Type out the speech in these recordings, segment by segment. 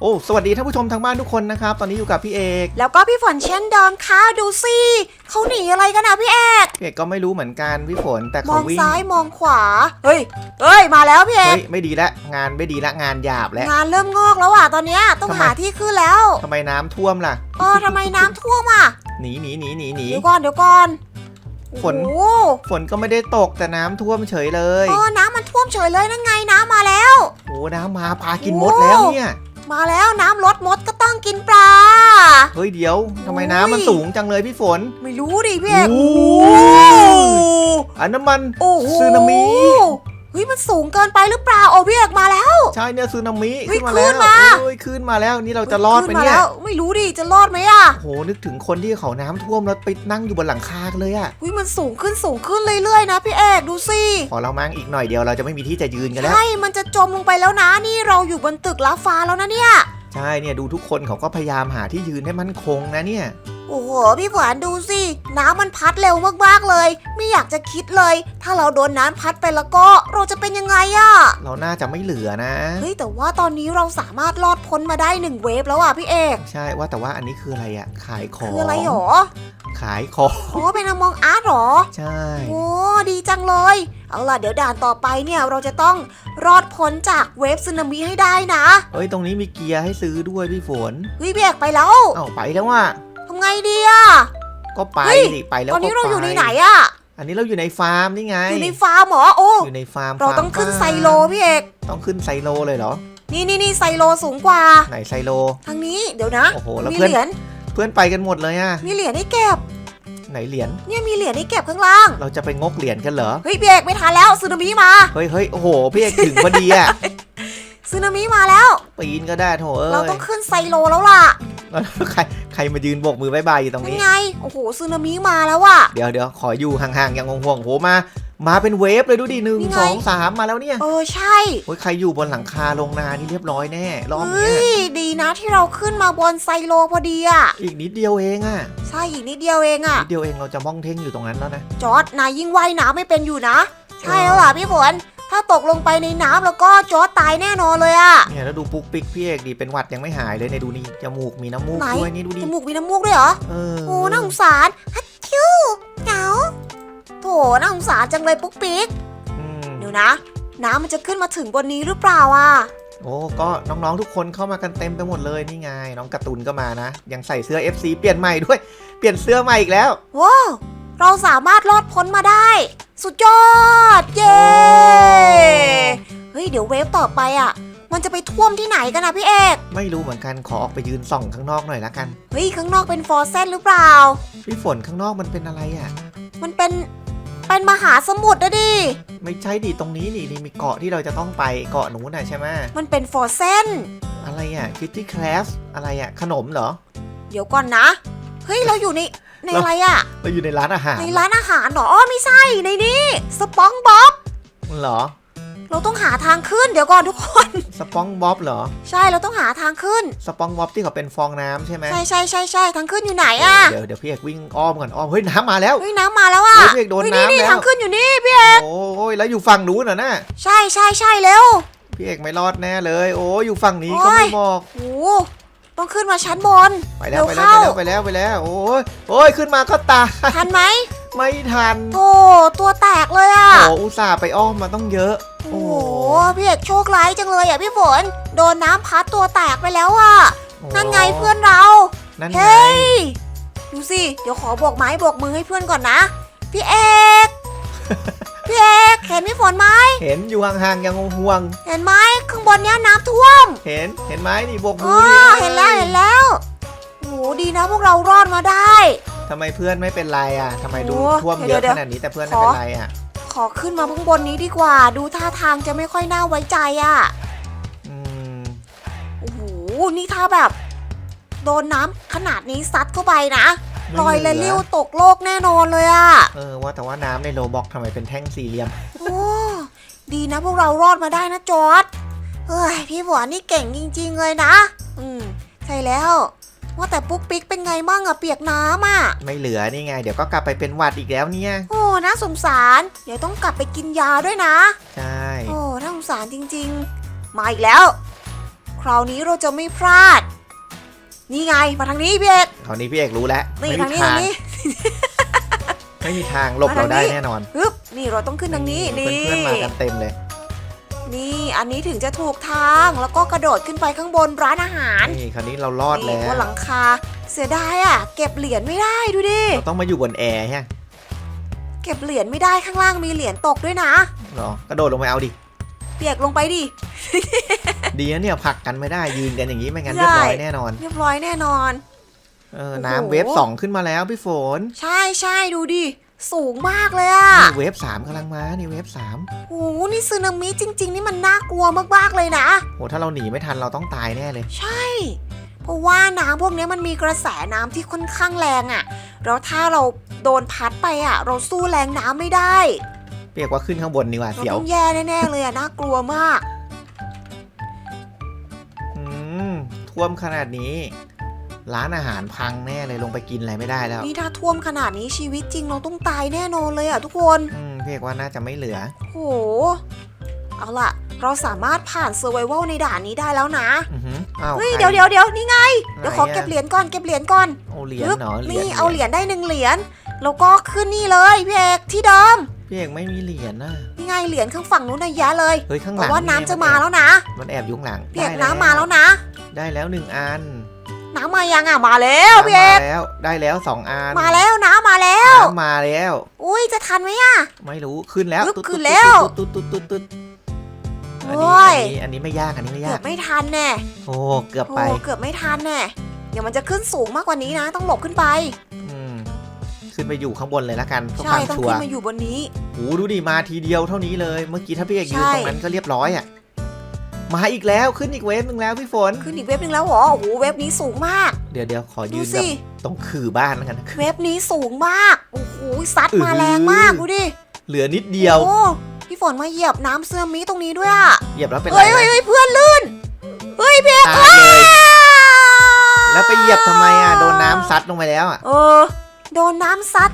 โอ้สวัสดีท่านผู้ชมทางบ้านทุกคนนะครับ ตอนนี้อยู่กับพี่เอกแล้วก็พี่ฝนเช่นเดิมค่ะดูสิเขาหนีอะไรกันนะพี่เอกพี่เอกก็ไม่รู้เหมือนกันพี่ฝนแต่มเขาองวิ่งซ้ายมองขวา เฮ้ยเฮ้ยมาแล้วพี่เอเฮ้กยไม่ดีละงานไม่ดีละงานหยาบแล้ว งานเริ่มงอกแล้วอะตอนเนี้ยต้องทำไม หาที่ขึ้นแล้วทำไมน้ำท่วมล่ะเออทำไมน้ำท่วมอะหนีหนีหนีหนีหนี เดี๋ยวก่อนเดี๋ยวก่อนฝน โอ้โหฝนก็ไม่ได้ตกแต่น้ำท่วมเฉยเลยเออน้ำมันท่วมเฉยเลยนั่นไงน้ำมาแล้ว โอ้น้ำมาปลากินมดแล้วเนี่ย มาแล้วน้ำลดมดก็ต้องกินปลา เฮ้ยเดี๋ยวทำไมโอ้ยน้ำมันสูงจังเลยพี่ฝน ไม่รู้ดิพี่เอกโอ้โอ้อันน้ำมันโอ้โหสึนามิเฮ้ยมันสูงเกินไปหรือเปล่าโอ้พี่เอกมาแล้ว ใช่เนี่ยซึนามิเฮ้ยขึ้นมาแล้วขึ้นมา เอ้ยขึ้นมาแล้วนี่เราจะรอดไหมขึ้นาเนี่ยแล้ว ไม่รู้ดิจะรอดไหมอะโอ้โหนึกถึงคนที่เขาน้ำท่วมแล้วไปนั่งอยู่บนหลังคากันเลยอะเฮ้ยมันสูงขึ้นสูงขึ้นเรื่อยๆนะพี่เอกดูสิขอเรามั่งอีกหน่อยเดียวเราจะไม่มีที่จะยืนกันแล้ว ใช่มันจะจมลงไปแล้วนะนี่เราอยู่บนตึกลับฟ้าแล้วนะเนี่ย ใช่เนี่ยดูทุกคนเขาก็พยายามหาที่ยืนให้มั่นคงนะเนี่ย โอ้โห พี่ฝนดูสิ น้ำมันพัดเร็วมากๆเลย ไม่อยากจะคิดเลย ถ้าเราโดนน้ำพัดไปแล้วก็เราจะเป็นยังไงอะเราน่าจะไม่เหลือนะ เฮ้ยแต่ว่าตอนนี้เราสามารถรอดพ้นมาได้หนึ่งเวฟแล้วอะพี่เอกใช่ว่าแต่ว่าอันนี้คืออะไรอะขายของคืออะไรหรอขายของอ๋อเป็นอมองอาร์ตหรอ ใช่โอ้ดีจังเลย เอาล่ะเดี๋ยวด่านต่อไปเนี่ยเราจะต้องรอดพ้นจากเวฟสึนามิให้ได้นะ เอ้ยตรงนี้มีเกียร์ให้ซื้อด้วยพี่ฝนเฮ้ยพี่เอกไปแล้วเอ้าไปแล้วว่ะทำ ไงดีอะก็ไปเฮ้ยสิไปแล้วตอนนี้ก็เราไปอยู่ในไหนอะอันนี้เราอยู่ในฟาร์มนี่ไง อยู่ในฟาร์มเหรอโอ้อยู่ในฟาร์มเราฟมต้องขึ้นฟร์มไซโลพี่เอกต้องขึ้นไซโลเลยเหรอ นี่นี่นี่ไซโลสูงกว่า ไหนไซโล ทางนี้เดี๋ยวนะ โอ้โหแล้วมีเพื่อนเหรียญเพื่อนไปกันหมดเลยอะมีเหรียญให้เก็บ ไหนเหรียญ เนี่ยมีเหรียญให้เก็บข้างล่าง เราจะไปงกเหรียญกันเหรอ เฮ้ยพี่เอกไม่ทันแล้วสึนามิมา เฮ้ยเฮ้ยโอ้โหพี่เอกถึงพอดีอะสึนามิมาแล้ว ปีนก็ได้โถเอ้เรายต้องขึ้นไซโลแล้วล่ะแล้วใครใค รมายืนโบกมือบายบายอยู่ตรงนั่นนี้ไง โอ้โหสึนามิมาแล้วอะ เดี๋ยวเดี๋ยวขออยู่ห่างๆ อย่างห่วงๆโหมา มาเป็นเวฟเลยดูดิหนึ่งนี่ไง สองสามมาแล้วเนี่ยเออ ใช่ โอ้ยใครอยู่บนหลังคาโรงนานี่เรียบร้อยแน่รอบเฮ้เนี้ยยดีนะที่เราขึ้นมาบนไซโลพอดีอะอีกนิดเดียวเองอะใช่อีกนิดเดียวเองอะนิดเดียวเองเราจะม่องเท่งอยู่ตรงนั้นแล้วนะ จอร์ดนายยิ่งว่ายน้ำไม่เป็นอยู่นะ ใช่แล้วล่ะพี่ฝน ถ้าตกลงไปในน้ำแล้วก็จอร์ดตายแน่นอนเลยอะเนี่ยแล้วดูปุ๊กปิ๊กพี่เอกดิเป็นหวัดยังไม่หายเลยในยดูนี่จมูกมีน้ำมูกไหนด้วยนี่ดูดิจมูกมีน้ำมูกด้วยเหรอ เออโอ้น่าสงสารฮัทชิวเหงาโถน่าสงสารจังเลยปุ๊กปิ๊กอืมเดี๋ยวนะ น้ำมันจะขึ้นมาถึงบนนี้หรือเปล่าอะโอ้ก็น้องๆทุกคนเข้ามากันเต็มไปหมดเลยนี่ไง น้องการ์ตูนก็มานะ ยังใส่เสื้อ FC เปลี่ยนใหม่ด้วย เปลี่ยนเสื้อใหม่อีกแล้ว ว้าวเราสามารถรอดพ้นมาได้ สุดยอด เย้ เฮ้ย เดี๋ยวเวฟต่อไปอะ มันจะไปท่วมที่ไหนกันนะพี่เอก ไม่รู้เหมือนกันขอออกไปยืนส่องข้างนอกหน่อยละกัน เฮ้ย ข้างนอกเป็นฟอร์เซนหรือเปล่า พี่ฝนข้างนอกมันเป็นอะไรอะ มันเป็น เป็นมหาสมุทรนะดิ ไม่ใช่ดิตรงนี้นี่นี่มีเกาะที่เราจะต้องไปเกาะหนูน่ะใช่ไหมมันเป็นฟอร์เซนอะไรอะคิตตี้แคลสอะไรอะขนมเหรอ เดี๋ยวก่อนนะ เฮ้ย เราอยู่ใน ในเราอะไรอะ เราอยู่ในร้านอาหาร ในร้านอาหารเหรออ๋อไม่ใช่ในนี้สปองบ๊อบเหรอ เราต้องหาทางขึ้นเดี๋ยวก่อนทุกคน สปองบ๊อบเหรอ ใช่เราต้องหาทางขึ้น สปองบ๊อบที่เขาเป็นฟองน้ำใช่ไหมใช่ใช่ใช่ใช่ทางขึ้นอยู่ไหนอะเดี๋ยวเดี๋ยวพี่เอกวิ่งอ้อมก่อนอ้อมเฮ้ยน้ำมาแล้ว เฮ้ยน้ำมาแล้วอะเฮ้ยพี่เอกโดนเฮ้ยน้ำนี่แล้วทางขึ้นอยู่นี่พี่โอ้ยแล้วอยู่ฝั่งนู้นเหรอน่ะใช่ใช่ใช่เร็ว พี่เอกไม่รอดแน่เลย โอ้ยอยู่ฝั่งนี้โอ้ยก็ไม่บอก โอ้โห ต้องขึ้นมาชั้นบนไปแล้วไปเร็แล้ววไปเข้าแล้วไปแล้วไปแล้ว โอ้ยโอ้ยขึ้นมาก็ตายทันไหมไม่ทันโธ่ตัวแตกเลยอะโอ้อุตส่าห์ไปอ้อมมาต้องเยอะ โอ้โหพี่เอกโชคร้ายจังเลยอะพี่ฝนโดนน้ำพัดตัวแตกไปแล้วอะโอ้นั่นไงเพื่อนเรานั่นไงเฮ้ยดูสิเดี๋ยวขอบอกไม้บอกมือให้เพื่อนก่อนนะ พี่เอกพี่ เอกเห็นพี่ฝนไหมเห็นอยู่ห่างๆยังห่วง เห็นไหมข้างบนเนี้ยน้ำท่วมๆเห็นเห็นไหมนี่โบกมือ๋ออดิเห็นแล้วเห็นแล้วโหดีนะพวกเรารอดมาได้ ทำไมเพื่อนไม่เป็นไรอะทำไมดูโอ้ท่วมเดี๋เยยวอะเดี๋ยวขนาดนี้แต่เพื่อนไม่เป็นไรอะขอขึ้นมาข้างบนนี้ดีกว่า ดูท่าทางจะไม่ค่อยน่าไว้ใจอะอืมโอ้โหนี่ถ้าแบบ โดนน้ำขนาดนี้ซัดเข้าไปนะไม่ ลอยเหลืละลิ้วตกโลกแน่นอนเลยอะเออว่าแต่ว่าน้ำในโลบ็อกทำไมเป็นแท่งสี่เหลี่ยม โอ้ดีนะพวกเรารอดมาได้นะจอร์ดเฮ้ยพี่หวานนี่เก่งจริง ๆ เลยนะ อืมใช่แล้ว ว่าแต่ปุ๊กปิ๊กเป็นไงบ้างอะเปียกน้ำอะไม่เหลือนี่ไง เดี๋ยวก็กลับไปเป็นหวัดอีกแล้วเนี่ย โอ้น่าสงสาร เดี๋ยวต้องกลับไปกินยาด้วยนะ ใช่ โอ้น่าสงสารจริง ๆ มาอีกแล้วใครราวนี้เราจะไม่พลาด นี่ไงมาทางนี้พี่เอกค รานี้พี่เอกรู้แล้วนี่ไม่ทางมีนี้ทาทางงนี้ไม่มีทางหลบเราได้แน่นอนฮึบนี่เราต้องขึ้นทางนี้นี่เพื่อนๆมากันเต็มเลย นี่อันนี้ถึงจะถูกทางแล้วก็กระโดดขึ้นไปข้างบนร้านอาหารนี่คราวนี้เรารอดนี่แล้วบนหลังคา เสียดายอะ เก็บเหรียญไม่ได้ดูดิเราต้องมาอยู่บนแอร์ใช่ไหมเก็บเหรียญไม่ได้ข้างล่างมีเหรียญตกด้วยนะหรอกระโดดลงไปเอาดิ เปียกลงไปดิ ดีนะเนี่ยผลักกันไม่ได้ยืนกันอย่างนี้ไม่งั้นเรียบร้อยแน่นอน เรียบร้อยแน่นอน เออโอ้โหน้ำเวฟสองขึ้นมาแล้วพี่ฝน ใช่ใช่ดูดิ สูงมากเลยอะนี่เวฟสามกำลังมา นี่เวฟสามโอ้โหนี่ซึนามิจริง ๆ นี่มันน่ากลัวมากๆเลยนะโหถ้าเราหนีไม่ทันเราต้องตายแน่เลย ใช่ เพราะว่าน้ำพวกนี้มันมีกระแสน้ำที่ค่อนข้างแรงอะ่ะแล้วถ้าเราโดนพัดไปอะ่ะเราสู้แรงน้ำไม่ได้เรียกว่าขึ้นข้างบนดีกว่าเราเสียวต้องแย่แน่ๆเลยอะ่ะน่ากลัวมาก อืมท่วมขนาดนี้ ร้านอาหารพังแน่เลยลงไปกินอะไรไม่ได้แล้วนี่ถ้าท่วมขนาดนี้ชีวิตจริงเราต้องตายแน่นอนเลยอะ่ะทุกคนอืมเรียกว่าน่าจะไม่เหลือ โห เอาล่ะ เราสามารถผ่านเซอร์ไวลในด่านนี้ได้แล้วนะ อือหืออ้าวเฮ้ยใครเดี๋ยวเดี๋ยวเดี๋ยวนี่ไง เดี๋ยวขอไหนอะเก็บเหรียญก่อนเก็บเหรียญก่อนเอาเหรียญปึ๊บเนาะเหรียญนี่เอาเหรียญได้หนึ่งเหรียญ แล้วก็ขึ้นนี่เลยพี่เอกที่เดิม พี่เอกไม่มีเหรียญนะนี่ไงเหรียญข้างฝั่งนู้นนะแยะเลยเฮ้ยข้างหแต่ลังว่าน้ำจะมาแล้วนะ มันแอบอยุข้างหลังพี่เอกได้น้ำมาแล้วนะ ได้แล้วหนึ่งอัน น้ำมายังอะมาแล้วพี่เอน้ำมากแล้วได้แล้วสองอันมาแล้วน้ำมาแล้ว น้ำมาแล้ว อุ้ยจะทันไหมอะ ไม่รู้ขึ้นแล้วปึ๊บตุ๊ดขึ้นตุ๊ดแล้วตุ๊ดตุ๊ดตุ๊ดตุ๊ดอันโอ้นี้ยอันนี้อันนี้ไม่ยากอันนี้ไม่เกืยาอกบไม่ทันแน่โอ้เกือบโอ้ไปเกือบไม่ทันแน่เดี๋ยวมันจะขึ้นสูงมากกว่านี้นะ ต้องหลบขึ้นไปอืมขึ้นไปอยู่ข้างบนเลยละกันเพื่อคใช่วามต้องชัวขึ้ร์นมาอยู่บนนี้โอ้ดูดิมาทีเดียวเท่านี้เลย เมื่อกี้ถ้าพี่เอกยืนใช่ตรงนั้นก็เรียบร้อยอะ มาอีกแล้วขึ้นอีกเวฟหนึ่งแล้วพี่ฝน ขึ้นอีกเว็บหนึงแล้วเหรอโอ้โหเว็บนี้สูงมาก เดี๋ยวเดี๋ยวขอดูยืนแบสิ บตรงขื่อบ้านแล้วกันนะ เว็บนี้สูงมาก โอ้โหซัดมาอื้อหือ แรงมากดูดิเหลือนิดเดียวโอ้พี่ฝนมาเหยียบน้ำซึนามิตรงนี้ด้วยอะเหยียบแล้วเป็นไรเฮ้ยเฮ้ยนะเฮ้ยเพื่อนลื่นเฮ้ยพี่เอกตายเลย แล้วไปเหยียบทำไมอะโดนน้ำซัดลงไปแล้วอะ เออ โดนน้ำซัด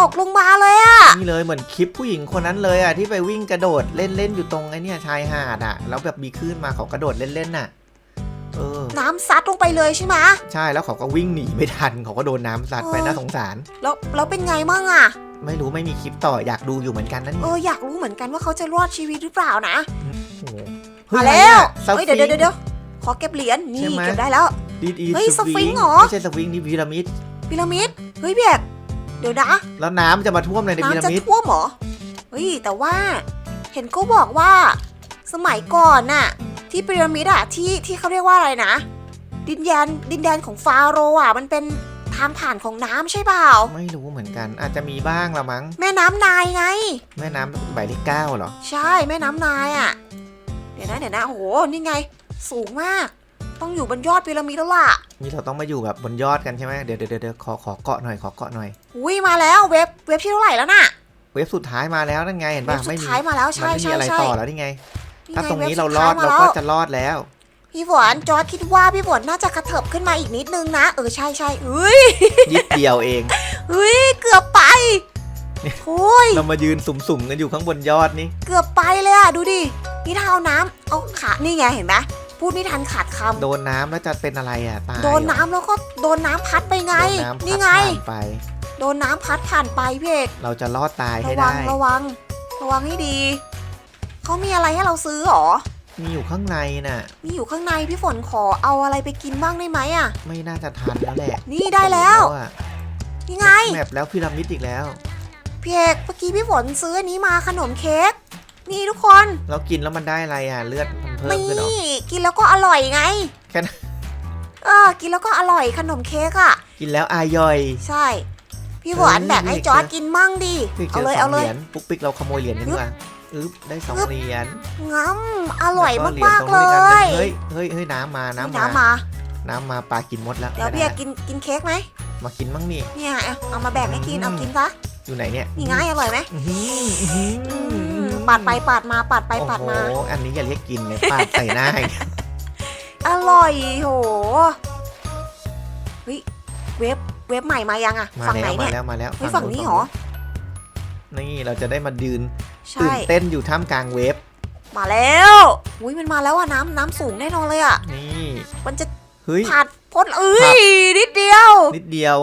ตกลงมาเลยอะนี่เลยเหมือนคลิปผู้หญิงคนนั้นเลยอะที่ไปวิ่งกระโดดเล่นเล่นๆอยู่ตรงไอ้เนี่ยชายหาดอะแล้วแบบมีคลื่นมาเขากระโดดเล่นเล่นๆน่ะเออน้ำซัดลงไปเลยใช่ไหมใช่แล้วเขาก็วิ่งหนีไม่ทันเขาก็โดนน้ำซัดไปเออน่าสงสาร แล้วแล้วเป็นไงมั่งอะไม่รู้ไม่มีคลิปต่ออยากดูอยู่เหมือนกันนั่นเอนี่ออยากรู้เหมือนกันว่าเขาจะรอดชีวิตหรือเปล่านะโอ้โหมาแล้วเฮ้เฮ้ยยเดี๋ยวเดี๋ยวเดี๋ยวขอเก็บเหรียญใช่นี่ไหมเก็บได้แล้วดีดีเฮ้ยสฟิงค์เหรอไม่ใช่สฟิงค์นี่พีระมิดพีระมิดเฮ้ยพี่เอก เดี๋ยวนะแล้วน้ำจะมาท่วมในพีระน้ำจะมิดท่วมเหรอเฮ้ยแต่ว่า เห็นเขาบอกว่า สมัยก่อนน่ะ ที่พีระมิดอะที่ที่เขาเรียกว่าอะไรนะ ดินแดนดินแดนของฟาโรห์อะมันเป็นทางผ่านของน้ำใช่เปล่า ไม่รู้เหมือนกัน อาจจะมีบ้างละมั้ง แม่น้ำนายไง แม่น้ำใบเลขเก้าเหรอ ใช่แม่น้ำนายอะ่ะเดี๋ยวนะเดี๋ยวนะโอ้โหนี่ไง สูงมาก ต้องอยู่บนยอดพีระมิดแล้วล่ะนี่เราต้องมาอยู่แบบบนยอดกันใช่ไหมเดี๋ยวเดี๋ยวเดี๋ยวขอขอเกาะหน่อยขอเกาะหน่อย อุ้ยมาแล้วเว็บเว็บที่เท่าไหร่แล้วน่ะ เวฟสุดท้ายมาแล้วนั่นไงเห็นเว็ป่ะบสุไม่ดมีท้ายมาแล้วมันใช่ไม่มีใช่อะไรใช่ต่อแล้วนี่ไง นี่ถ้าไตรงนี้ว็บเราสุดรอดท้ยมเราแล้วก็จะรอดแล้ว พี่ฝนจอร์ดคิดว่าพี่ฝนน่าจะกระเถิบขึ้นมาอีกนิดนึงนะเออใช่ใช่เอ้ยยิดเดียวเองเฮ้ยเกือบไปโอ้ยเรามายืนสุ่มๆกันอยู่ข้างบนยอดนี่เกือบไปเลยอะดูดินี่ถ้าเอาน้ำเอาขานี่ไงเห็นไหม พูดไม่ทันขาดคำโดนน้ำแล้วจะเป็นอะไรอะตายโดนน้ำแล้วก็โดนน้ำพัดไปไง โดนน้ำพัดนี่ไง ผ่านไป โดนน้ำพัดผ่านไปพี่เอกเราจะรอดตายให้ระวัได้ งระวัง ระวังให้ดี เขามีอะไรให้เราซื้อหรอ มีอยู่ข้างในน่ะ มีอยู่ข้างในพี่ฝนขอเอาอะไรไปกินบ้างได้ไหมอะ ไม่น่าจะทันแล้วแหละนี่ได้แล้ว อะนี่ไง แมปแล้วพีระมิดอีกแล้ว พี่เอกเมื่อกี้พี่ฝนซื้ออันนี้มาขนมเค้ก นี่ทุกคนแล้วกินแล้วมันได้อะไรอะ เลือดมัน เพิ่มขึ้นเหรอนี่กินแล้วก็อร่อยไง แค่นั้นเออ กินแล้วก็อร่อยขนมเค้กอะ กินแล้วอายอย ใช่ พี่ฝนเฮ้ยแบ่งให้จอร์ดกินมั่งดิ พี่เจเอาอเลยสอเอางเลเหย รียญปุ๊กปิ๊กเราขโมยเหรียญกันดีกว่าอึ๊บได้สองปึ๊บเหรียญงั้มอร่อยแล้วเหรีมากญๆตรงเลนู้นอีกอันหยนึ่งเฮ้ยเฮ้ยเฮ้ยน้ำมานี่น้ำมา น้ำมา น้ำมาปลากินหมดแล้วเดี๋ยวไม่พี่เอได้กกินกินเค้กไหม มากินมั่งนี่ เนี่ยเอาเอามาแบ่งให้กินอืมเอากินซะ อยู่ไหนเนี่ยนี่ไงอร่อยไหมอื้อหืออื้อหืออืม ปาดไปปาดมาปาดไปปาดมา โอ้โหอันนี้อย่าเรียกกินเลยปาดใส่หน้าอีกอร่อยโหเฮ้ยเว็บเว็บใหม่มายังอะมาฝั่งไหนแล้วมาเนี่ยแล้วมาแล้วเฮ้ยฝั่งนี้เหรอ นี่เราจะได้มายืนใช่ตื่นเต้นอยู่ท่ามกลางเวฟมาแล้วอุ้ยมันมาแล้วอะน้ำน้ำสูงแน่นอนเลยอะนี่มันจะเฮ้ย ผ่านพ้นเอ้ครัยบนิดเดียว นิดเดียว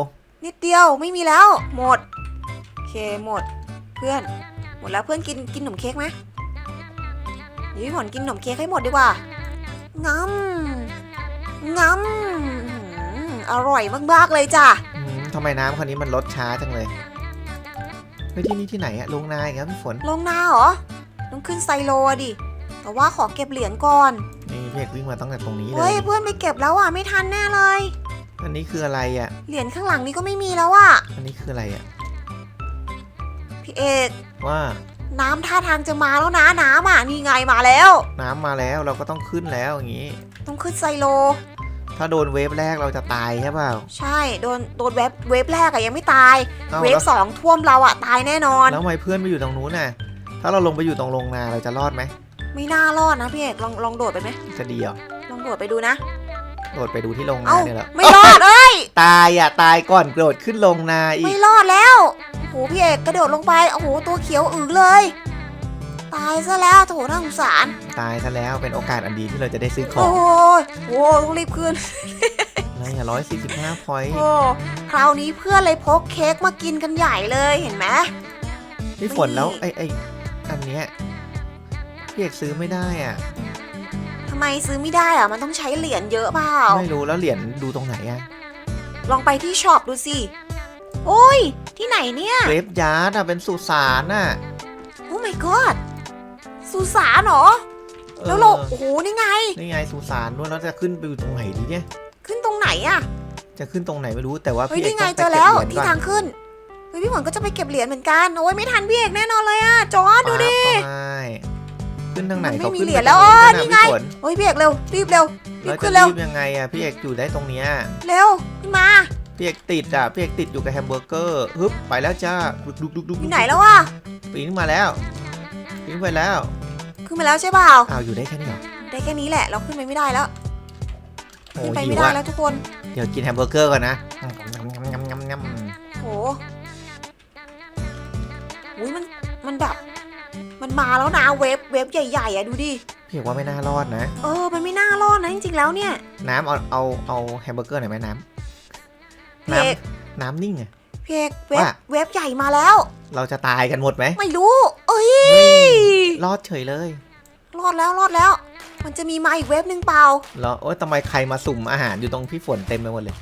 นิดเดียวไม่มีแล้ว หมด โอเคหมด เพื่อนห มดแล้วเพื่อนกินกินขนมเค้กไหมเดี๋ยวพี่ฝนกินขนมเค้กให้หมดดีกว่างำงำอร่อยมากๆเลยจ้ะอืมทำไมน้ำคันนี้มันลดช้าจังเลยเฮ้ยที่นี่ที่ไหนอะลงนาอีกครับพี่ฝน ลงนาเหรอต้องขึ้นไซโลอะดิ แต่ว่าขอเก็บเหรียญก่อน นี่พี่เอกวิ่งมาตั้งแต่ตรงนี้เลเฮ้ยย เพื่อนไปเก็บแล้วอะไม่ทันแน่เลย อันนี้คืออะไรอะเหรียญข้างหลังนี้ก็ไม่มีแล้วอะ อันนี้คืออะไรอะพี่เอก ว่าน้ำท่าทางจะมาแล้วนะน้ำอะนี่ไงมาแล้ว น้ำมาแล้วเราก็ต้องขึ้นแล้วอย่างนี้ ต้องขึ้นไซโล ถ้าโดนเวฟแรกเราจะตายใช่เปล่าใช่โดนโดนเวฟเวฟแรกอะยังไม่ตายอ้าเวฟแล้วสองท่วมเราอะตายแน่นอน แล้วทำไมเพื่อนไปอยู่ตรงนู้นน่ะ ถ้าเราลงไปอยู่ตรงลงนาเราจะรอดไหมไม่น่ารอดนะพี่เอกลองลองโดดไปไหมจะดีเหรอลองโดดไปดูนะ โดดไปดูที่ลงนาเอ้าเนี่ยเหรอไม่รอดเอ้ยตายอะตายก่อนโดดขึ้นลงนาอีไม่กรอดแล้วโอ้โหพี่เอกกระโดดลงไปโอ้โหตัวเขียวอือเลย ตายซะแล้วโถน่าสงสารตายซะแล้วเป็นโอกาสอันดีที่เราจะได้ซื้อขอโอ้งยโอ้ต้องรีบขึ้นอะไรอะร้อยสี่สิบห้าพอยต์โอ้คราวนี้เพื่อนเลยพกเค้กมากินกันใหญ่เลยเห็นไหม พี่ฝนแล้วไอ้ไอ้อันเนี้ยพี่เอกซื้อไม่ได้อะ ทำไมซื้อไม่ได้อะมันต้องใช้เหรียญเยอะเปล่า ไม่รู้แล้วเหรียญดูตรงไหนอะลองไปที่ช็อปดูสิโอ้ย ที่ไหนเนี่ยเวฟยาร์ดอะเป็นสุสานอะโอ้ my god สุสานเหรอ แล้วเราออโอ้โหนี่ไง นี่ไงสุสานด้วยแล้วจะขึ้นไปอยู่ตรงไหนดีเนี่ย ขึ้นตรงไหนอะจะขึ้นตรงไหนไม่รู้แต่ว่าเฮ้ยพี่เอกนี่ไงต้องไปเจอแล้วเก็บเหรียญที่ก่อนทางขึ้นเฮ้ยพี่ฝนก็จะไปเก็บเหรียญเหมือนกันโอ้ยไม่ทันพี่เอกแน่นอนเลยอะจอร์ดดูดิ ปั๊บเข้าไปขึ้นทางไหนมันไม่เขามีขึ้นเหรียญไปแล้วตรงอ๋อะนี่ไงพี่ฝนเฮ้ยพี่เอกเร็วรีบเร็วรีแล้บวขึ้จะนเร็วรีบยังไงอะพี่เอกอยู่ได้ตรงเนี้ยเร็วขึ้นมา เพี่เอกติดอะเพี่เอกติดอยู่กับแฮมเบอร์เกอร์ฮึบไปแล้วจ้าดุกดุกดุกดุกอยู่ไหนแล้วอะปีนมาแล้วปีนไปแล้วขึ้นมาแล้วใช่เปล่าอ้าวอยู่ได้แค่นี้เหรอได้แค่นี้แหละ เราขึ้นไปไม่ได้แล้วโอ้ขึ้นไปหิไม่วได้อะแล้วทุกคนเดี๋ยวกินแฮมเบอร์เกอร์ก่อนนะงำงำงำงำงโหอุ้ยมันมันแบบมันมาแล้วนะเวฟเวฟใหญ่ๆอะดูดิพี่เอกว่าไม่น่ารอดนะ เออ มันไม่น่ารอดนะจริงๆแล้วเนี่ย น้ำเอาเอาเอาแฮมเบอร์เกอร์หน่อยไหมน้ำ น้เอกำน้ำนิ่งอะพี่เอกเวฟว่า เวฟใหญ่มาแล้ว เราจะตายกันหมดไหมไม่รู้ เอ้ยเฮ้ย รอดเฉยเลยรอดแล้วรอดแล้ว มันจะมีมาอีกเวฟหนึ่งเปล่า เหรอโอ๊ยทำไมใครมาสุ่มอาหารอยู่ตรงพี่ฝนเต็มไปหมดเลย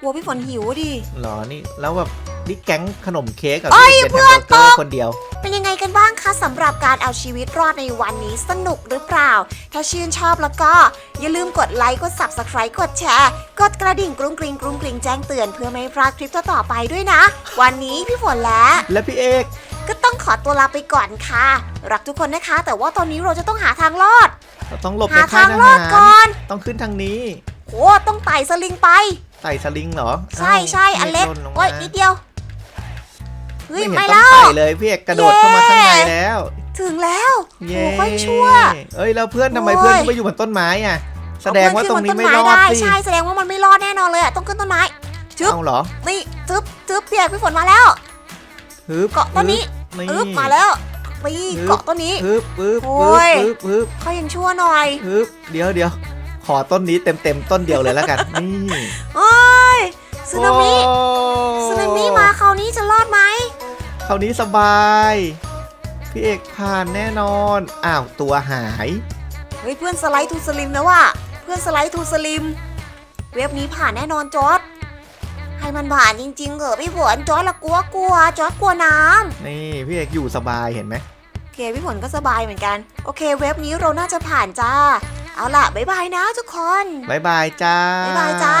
กลัวพี่ฝนหิวอะดิเหรอนี่แล้วแบบนี่แก๊งขนมเค้กกับเอ้ยพี่เป็นแฮมเบอร์เกอร์คนเดียว เป็นยังไงกันบ้างคะสำหรับการเอาชีวิตรอดในวันนี้สนุกหรือเปล่า ถ้าชื่นชอบแล้วก็ อย่าลืมกดไลค์กด subscribe กดแชร์ กดกระดิ่งกรุ้งกริงกรุ้งกริงแจ้งเตือนเพื่อไม่ให้พลาดคลิปต่อๆไปด้วยนะ วันนี้พี่ฝนและและพี่เอกก็ต้องขอตัวลาไปก่อนค่ะ รักทุกคนนะคะ แต่ว่าตอนนี้เราจะต้องหาทางรอด เราต้องหลบหาในค่าทายงทรอหาดรก่อน ต้องขึ้นทางนี้โหต้องไต่สลิงไป ใส่สลิงเหรอใช่ใช่อันเล็กโยโอ้ยนิดเดียวเฮ้ไม่ยเห็นไม่ต้อแล้งวใส่เลยพี่เอกกระโดดเข้ามาข้างในแล้ว ถึงแล้วเย้โอ้ค่อยชั่วเอ้ยแล้วเพื่อนทำไมโอ้ยเพื่อนไม่อยู่บนต้นไม้อะแสดงว่าตรงนี้ไม่รอดเาเพื่นขึ้นบนต้นไม้ได้สิใช่แสดงว่ามันไม่รอดแน่นอนเลยอะต้องขึ้นต้นไม้จึ๊บเอาเหรอนี่จึ๊บจึ๊บเปียกพี่ฝนมาแล้วฮึบเกาะต้นนี้นี่อึ๊บมาแล้วปีฮึบเกาะต้นนี้ฮึบฮึบโอ้ยฮึบฮึบเขายังชั่วหน่อยฮึบเดี๋ยวเดี๋ยว ขอต้นนี้เต็มเต็มๆต้นเดียวเลยแล้วกันนี่โอ้ยสึนามิโอ้สึนามิมาคราวนี้จะรอดไหมคราวนี้สบาย พี่เอกผ่านแน่นอนอ้าวตัวหายเฮ้ยเพื่อนสไลด์ทูสลิมนะว่ะเพื่อนสไลด์ทูสลิม เว็บนี้ผ่านแน่นอนจอร์ดให้มันผ่านจริงๆเหรอพี่ฝนจอร์ดละกลัวกลัวจอร์ดกลัวน้ำนี่พี่เอกอยู่สบายเห็นไหมโอเคพี่ฝนก็สบายเหมือนกัน โอเค เว็บนี้เราน่าจะผ่านจ้า เอาล่ะ บ๊ายบายนะทุกคนบายบายจ้า บ๊ายบายจ้า